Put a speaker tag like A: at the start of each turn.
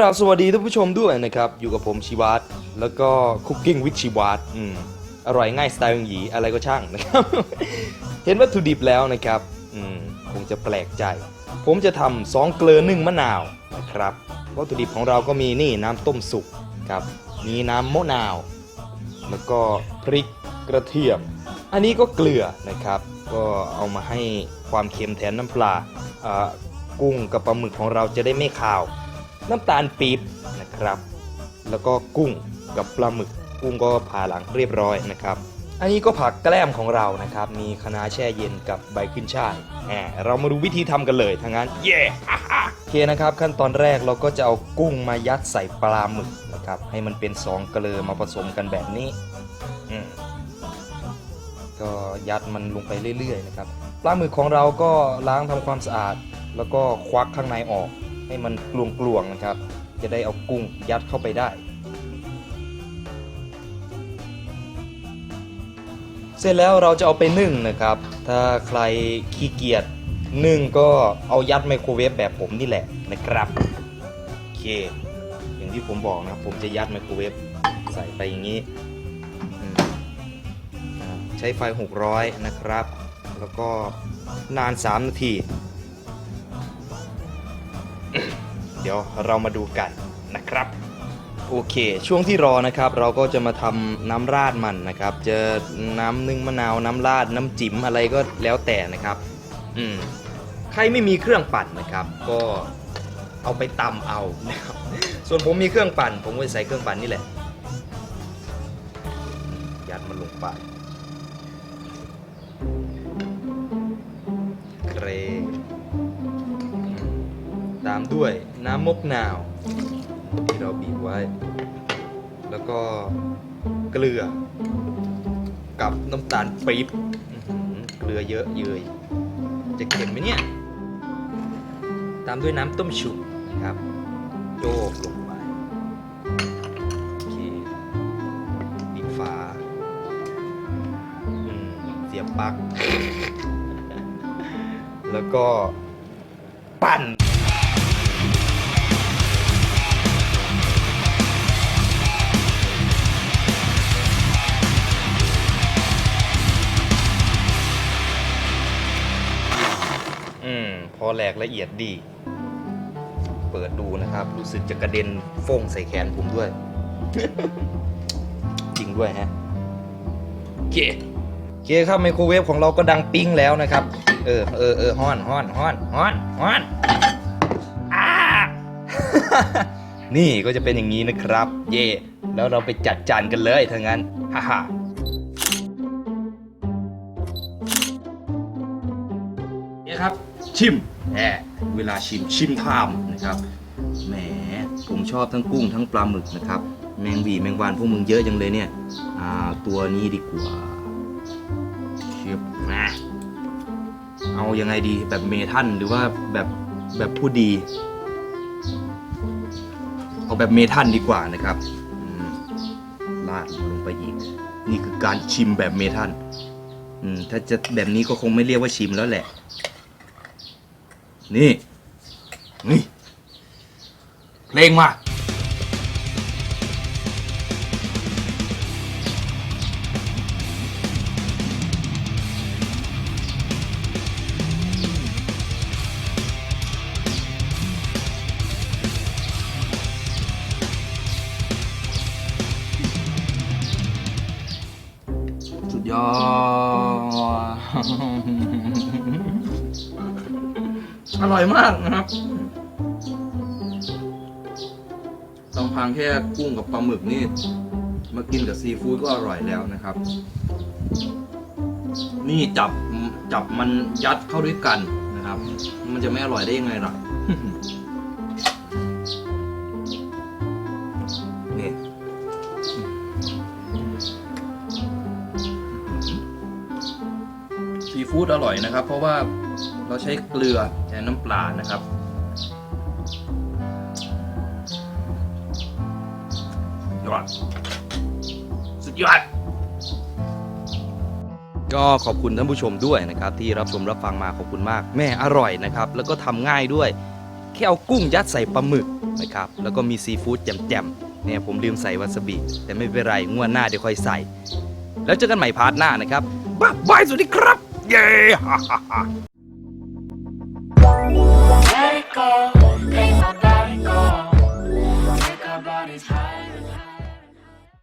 A: กราบสวัสดีท่านผู้ชมด้วยนะครับ อยู่กับผมชีวัตแล้วก็คุกกิ้งวิชีวัตอืมอร่อยง่ายสไตล์ของหยีอะไรก็ช่างนะครับ เห็นวัตถุดิบแล้วนะครับอืมคงจะแปลกใจ ผมจะทำสองเกลือนึ่งมะนาวนะครับ วัตถุดิบของเราก็มีนี่น้ำต้มสุกครับ มีน้ำมะนาว แล้วก็พริกกระเทียม อันนี้ก็เกลือนะครับ ก็เอามาให้ความเค็มแทนน้ำปลาอ่ากุ้งกับปลาหมึกของเราจะได้ไม่คาว น้ำตาลปี๊บนะครับ แล้วก็กุ้งกับปลาหมึก กุ้งก็ผ่าหลังเรียบร้อยนะครับ อันนี้ก็ผักแกล้มของเรานะครับ มีคะน้าแช่เย็นกับใบขึ้นช่ายแหมเรามาดูวิธีทำกันเลยทางนั้นเย่โอเคนะครับ ขั้นตอนแรกเราก็จะเอากุ้งมายัดใส่ปลาหมึกนะครับ ให้มันเป็นสองเกลือมาผสมกันแบบนี้ก็ยัดมันลงไปเรื่อยๆนะครับปลาหมึกของเราก็ล้างทำความสะอาด แล้วก็ควักข้างในออก ให้มันกลวงๆนะครับ จะได้เอากุ้งยัดเข้าไปได้ เสร็จแล้วเราจะเอาไปนึ่งนะครับ ถ้าใครขี้เกียจนึ่งก็เอายัดไมโครเวฟแบบผมนี่แหละนะครับโอเค อย่างที่ผมบอกนะครับผมจะยัดไมโครเวฟใส่ไปอย่างนี้ใช้ไฟ 600 นะครับ แล้วก็นาน 3 นาที ดี๋ยวเรามาดูกันนะครับโอเค ช่วงที่รอนะครับเราก็จะมาทำน้ำราดมันนะครับ จะน้ำนึ่งมะนาวน้ำราดน้ำจิ๋มอะไรก็แล้วแต่นะครับ อืมใครไม่มีเครื่องปั่นนะครับ ก็เอาไปตำเอานะครับ ส่วนผมมีเครื่องปั่น ผมก็จะใส่เครื่องปั่นนี่แหละ ยัดมันลงไป ตามด้วยน้ำมกนาว ที่เราบีบไว้ แล้วก็เกลือ กับน้ำตาลปี๊บเกลือเยอะเยยจะเค็มไหมเนี่ย ตามด้วยน้ำต้มฉุบนะครับโยกลงไปโอเคปิดฝาเสียบปลั๊กแล้วก็ปั่น อืมพอแหลกละเอียดดี เปิดดูนะครับ รู้สึกจะกระเด็นโฟ้งใส่แขนผมด้วย จริงด้วยฮะโอเคโอเคครับไมโครเวฟของเราก็ดังปิ้งแล้วนะครับ เออเออเออฮ้อนฮ้อนฮ้อนฮ้อนฮ้อนอ้านี่ก็จะเป็นอย่างนี้นะครับ เย่แล้วเราไปจัดจานกันเลยถ้างั้นฮ่าฮ่านี่ครับ ชิมแหมเวลาชิมชิมไทม์นะครับแหมผมชอบทั้งกุ้งทั้งปลาหมึกนะครับแมงวีแมงวานพวกมึงเยอะจังเลยเนี่ยอ่าตัวนี้ดีกว่าเชียบแหมเอายังไงดีแบบเมทัลหรือว่าแบบแบบผู้ดี เอาแบบเมทัลดีกว่านะครับลาดลงไปอีก นี่คือการชิมแบบเมทัลถ้าจะแบบนี้ก็คงไม่เรียกว่าชิมแล้วแหละ นี่นี่เพลงมาสุดยอด อร่อยมากนะครับลำพังแค่กุ้งกับปลาหมึกนี่ มากินกับซีฟู้ดก็อร่อยแล้วนะครับ นี่จับจับมันยัดเข้าด้วยกันนะครับ มันจะไม่อร่อยได้ยังไงล่ะ ซีฟู้ดอร่อยนะครับ เพราะว่าเราใช้เกลือแทนน้ำปลานะครับ ยอด สุดยอด ก็ขอบคุณท่านผู้ชมด้วยนะครับ ที่รับชมรับฟังมาขอบคุณมาก แม่อร่อยนะครับ แล้วก็ทำง่ายด้วย แค่เอากุ้งยัดใส่ปลาหมึกนะครับ แล้วก็มีซีฟู้ดแจ่มๆเนี่ยผมลืมใส่วาซาบิ แต่ไม่เป็นไร งวดหน้าเดี๋ยวค่อยใส่ แล้วเจอกันใหม่พาร์ทหน้านะครับบ๊ายบายสวัสดีครับ Yay! Let go.